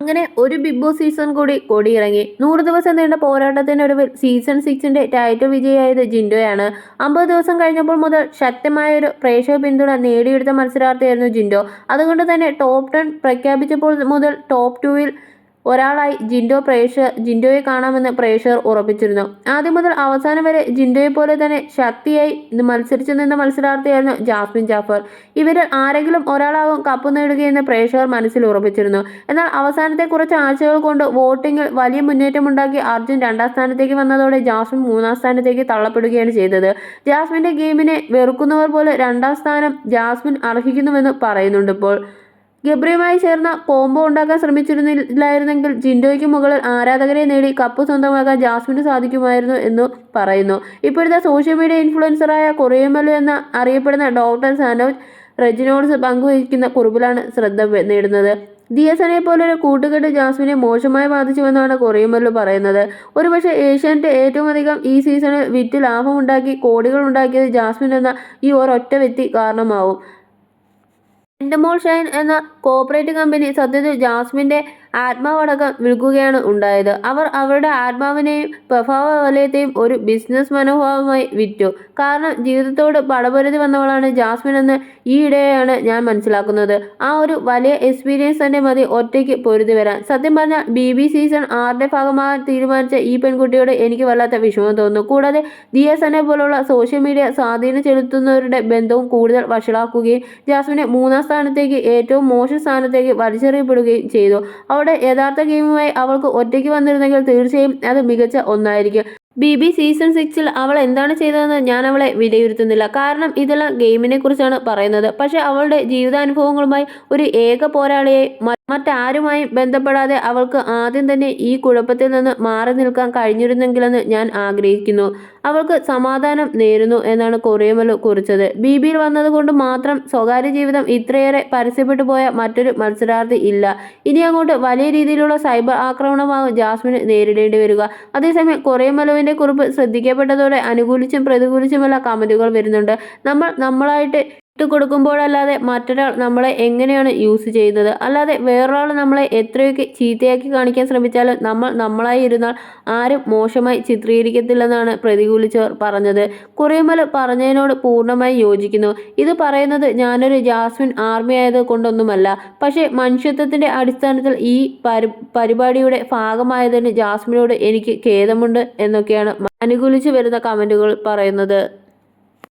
അങ്ങനെ ഒരു big boss season കൂടി കൊടിയിറങ്ങി. നൂറ് ദിവസം നീണ്ട പോരാട്ടത്തിനൊടുവിൽ സീസൺ സിക്സിന്റെ ടൈറ്റിൽ വിജയിയായത് ജിൻഡോയാണ്. അമ്പത് ദിവസം കഴിഞ്ഞപ്പോൾ മുതൽ ശക്തമായ ഒരു പ്രേക്ഷക പിന്തുണ നേടിയെടുത്ത മത്സരാർത്ഥിയായിരുന്നു ജിൻഡോ. അതുകൊണ്ട് തന്നെ ടോപ്പ് ടെൻ പ്രഖ്യാപിച്ചപ്പോൾ മുതൽ ടോപ്പ് ടൂവിൽ ഒരാളായി ജിൻഡോ പ്രേക്ഷ ജിൻഡോയെ കാണാമെന്ന് പ്രേക്ഷകർ ഉറപ്പിച്ചിരുന്നു. ആദ്യം മുതൽ അവസാനം വരെ ജിൻഡോയെ പോലെ തന്നെ ശക്തിയായി മത്സരിച്ചു നിന്ന മത്സരാർത്ഥിയായിരുന്നു ജാസ്മിൻ ജാഫർ. ഇവരിൽ ആരെങ്കിലും ഒരാളാകും കപ്പ് നേടുകയെന്ന് പ്രേക്ഷകർ മനസ്സിൽ ഉറപ്പിച്ചിരുന്നു. എന്നാൽ അവസാനത്തെ കുറച്ച് ആഴ്ചകൾ കൊണ്ട് വോട്ടിങ്ങിൽ വലിയ മുന്നേറ്റമുണ്ടാക്കി അർജുൻ രണ്ടാം സ്ഥാനത്തേക്ക് വന്നതോടെ ജാസ്മിൻ മൂന്നാം സ്ഥാനത്തേക്ക് തള്ളപ്പെടുകയാണ് ചെയ്തത്. ജാസ്മിന്റെ ഗെയിമിനെ വെറുക്കുന്നവർ പോലെ രണ്ടാം സ്ഥാനം ജാസ്മിൻ അർഹിക്കുന്നുവെന്ന് പറയുന്നുണ്ട് ഇപ്പോൾ. ഗബ്രിയുമായി ചേർന്ന കോംബോ ഉണ്ടാക്കാൻ ശ്രമിച്ചിരുന്നില്ലായിരുന്നെങ്കിൽ ജിൻഡോയ്ക്ക് മുകളിൽ ആരാധകരെ നേടി കപ്പ് സ്വന്തമാക്കാൻ ജാസ്മിന് സാധിക്കുമായിരുന്നു എന്ന് പറയുന്നു. ഇപ്പോഴത്തെ സോഷ്യൽ മീഡിയ ഇൻഫ്ലുവൻസറായ കൊറിയമലു എന്ന അറിയപ്പെടുന്ന ഡോക്ടർ സനോജ് റെജിനോൾസ് പങ്കുവഹിക്കുന്ന കുറിപ്പിലാണ് ശ്രദ്ധ നേടുന്നത്. ദിയസനെ പോലൊരു കൂട്ടുകെട്ട് ജാസ്മിനെ മോശമായി ബാധിച്ചുവെന്നാണ് കൊറിയമല്ലു പറയുന്നത്. ഒരുപക്ഷെ ഏഷ്യാനെറ്റ് ഏറ്റവും അധികം ഈ സീസണിൽ വിറ്റ് ലാഭമുണ്ടാക്കി കോടികൾ ഉണ്ടാക്കിയത് ജാസ്മിൻ എന്ന ഈ ഒരൊറ്റ വ്യക്തി കാരണമാവും. എൻഡമോൾ ഷൈൻ എന്ന കോപ്പറേറ്റ് കമ്പനി സത്യത്തിൽ ജാസ്മിന്റെ ആത്മാവടക്കം വിൽക്കുകയാണ് ഉണ്ടായത്. അവർ അവരുടെ ആത്മാവിനെയും പ്രഭാവ വലയത്തെയും ഒരു ബിസിനസ് മനോഭാവമായി വിറ്റു. കാരണം ജീവിതത്തോട് പടപരുതി വന്നവളാണ് ജാസ്മിൻ എന്ന് ഈയിടെയാണ് ഞാൻ മനസ്സിലാക്കുന്നത്. ആ ഒരു വലിയ എക്സ്പീരിയൻസ് തന്നെ മതി ഒറ്റയ്ക്ക് പൊരുതി വരാൻ. സത്യം പറഞ്ഞാൽ ബി ബി സീസൺ ആറിന്റെ ഭാഗമായി തീരുമാനിച്ച ഈ പെൺകുട്ടിയോട് എനിക്ക് വല്ലാത്ത വിഷമം തോന്നുന്നു. കൂടാതെ ദിയസനെ പോലുള്ള സോഷ്യൽ മീഡിയ സ്വാധീനം ചെലുത്തുന്നവരുടെ ബന്ധവും കൂടുതൽ വഷളാക്കുകയും ജാസ്മിനെ മൂന്നാം സ്ഥാനത്തേക്ക് ഏറ്റവും മോശം സ്ഥാനത്തേക്ക് വലിച്ചെറിയപ്പെടുകയും ചെയ്തു. അവളുടെ യഥാർത്ഥ ഗെയിമുമായി അവൾക്ക് ഒറ്റയ്ക്ക് വന്നിരുന്നെങ്കിൽ തീർച്ചയായും അത് മികച്ച ഒന്നായിരിക്കും. ബി ബി സീസൺ സിക്സിൽ അവൾ എന്താണ് ചെയ്തതെന്ന് ഞാൻ അവളെ വിലയിരുത്തുന്നില്ല. കാരണം ഇതെല്ലാം ഗെയിമിനെ കുറിച്ചാണ് പറയുന്നത്. പക്ഷെ അവളുടെ ജീവിതാനുഭവങ്ങളുമായി ഒരു ഏക പോരാളിയെ മറ്റാരുമായും ബന്ധപ്പെടാതെ അവൾക്ക് ആദ്യം തന്നെ ഈ കുഴപ്പത്തിൽ നിന്ന് മാറി നിൽക്കാൻ കഴിഞ്ഞിരുന്നെങ്കിലെന്ന് ഞാൻ ആഗ്രഹിക്കുന്നു. അവൾക്ക് സമാധാനം നേരുന്നു എന്നാണ് കൊറിയമലു കുറിച്ചത്. ബി ബിയിൽ വന്നതുകൊണ്ട് മാത്രം സ്വകാര്യ ജീവിതം ഇത്രയേറെ പരസ്യപ്പെട്ടു പോയ മറ്റൊരു മത്സരാർത്ഥി ഇല്ല. ഇനി അങ്ങോട്ട് വലിയ രീതിയിലുള്ള സൈബർ ആക്രമണമാകും ജാസ്മിന് നേരിടേണ്ടി വരിക. അതേസമയം കൊറിയമലുവിന്റെ കുറിപ്പ് ശ്രദ്ധിക്കപ്പെട്ടതോടെ അനുകൂലിച്ചും പ്രതികൂലിച്ചുമുള്ള കമന്റുകൾ വരുന്നുണ്ട്. നമ്മൾ നമ്മളായിട്ട് ഇട്ട് കൊടുക്കുമ്പോഴല്ലാതെ മറ്റൊരാൾ നമ്മളെ എങ്ങനെയാണ് യൂസ് ചെയ്യുന്നത് അല്ലാതെ വേറൊരാൾ നമ്മളെ എത്രയൊക്കെ ചീത്തയാക്കി കാണിക്കാൻ ശ്രമിച്ചാലും നമ്മൾ നമ്മളായി ഇരുന്നാൽ ആരും മോശമായി ചിത്രീകരിക്കത്തില്ലെന്നാണ് പ്രതികൂലിച്ചവർ പറഞ്ഞത്. കുറേമല പറഞ്ഞതിനോട് പൂർണമായി യോജിക്കുന്നു. ഇത് പറയുന്നത് ഞാനൊരു ജാസ്മിൻ ആർമി ആയത് കൊണ്ടൊന്നുമല്ല. പക്ഷേ മനുഷ്യത്വത്തിന്റെ അടിസ്ഥാനത്തിൽ ഈ പരി പരിപാടിയുടെ ഭാഗമായതിന് ജാസ്മിനോട് എനിക്ക് ഖേദമുണ്ട് എന്നൊക്കെയാണ് അനുകൂലിച്ചു വരുന്ന കമന്റുകൾ പറയുന്നത്.